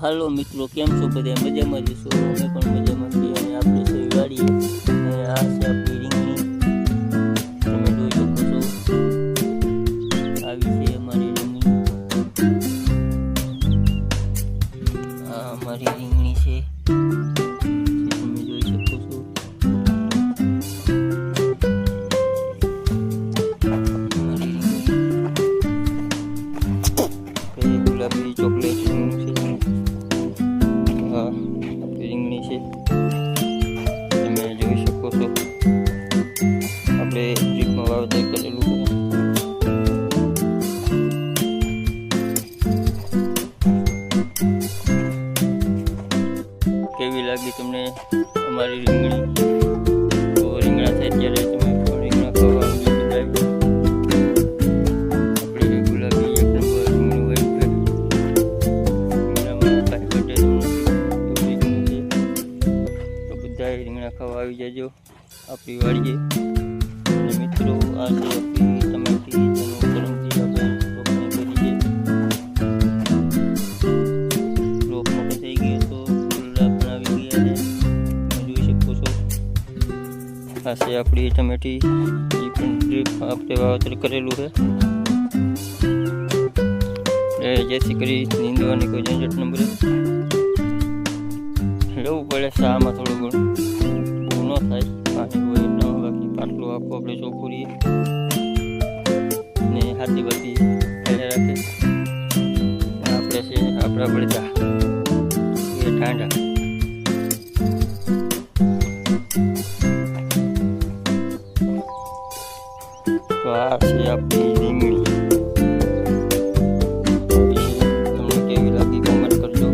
હાલો મિત્રો, કેમ છો બધા? મજામાં જશો અમે પણ મજામાં છીએ અને આપણે વાડીએ અને આ છે આપણી રીંગણી. તમે જોઈ શકો છો. આવી છે અમારી રીંગણી. આ અમારી રીંગણી છે. કેવી લાગી તમને અમારી રીંગણી? તો રીંગણા થાય ત્યારે તમે રીંગણા ખાવા આપણી ગુલાબી એક નંબર હોય છે, રીંગણામાં રીંગણું ખાવા આવી જજો. આપણી વાડીએ. મિત્રો, આ આપણી ટમેટી આ આપણી ટમેટી એ પણ ડ્રીપ આપણે વાવેતર કરેલું છે. જેથી કરી નીંદવાની કોઈ ઝંઝટ ન મળે. લેવું પડે શામાં થોડું ઘણું. બહુ ન થાય. પાણી હોય ન બાકી પાટલું આપો આપણે ચોખ્ખું રહીએ ને હાથી બધી રાખે. આપણે છે આપણા બળદા એ ઠાંડા. તો આ છે આપણી રીંગણી તમને કેવી લાગી કોમેન્ટ કરજો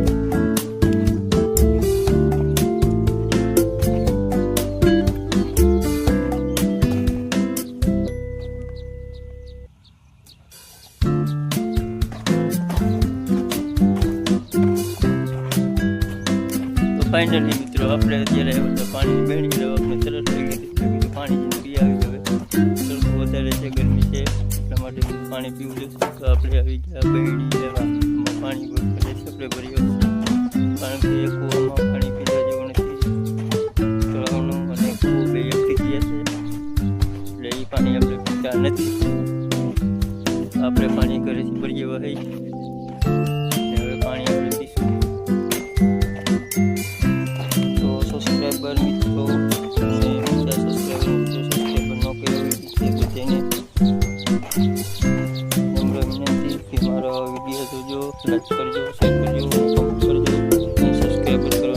ફાઇનલી મિત્રો આપણે અત્યારે પાણી બેણી આપણે તરત લઈ ગઈ પાણી જેને પાણી પીવું છે. તો આપણે આવી ગયા બેડી લેવા પાણી બહુ આપણે ભર્યો. વિડીયો જોજો લાઈક કરજો શેર કરજો સબસ્ક્રાઈબ કરજો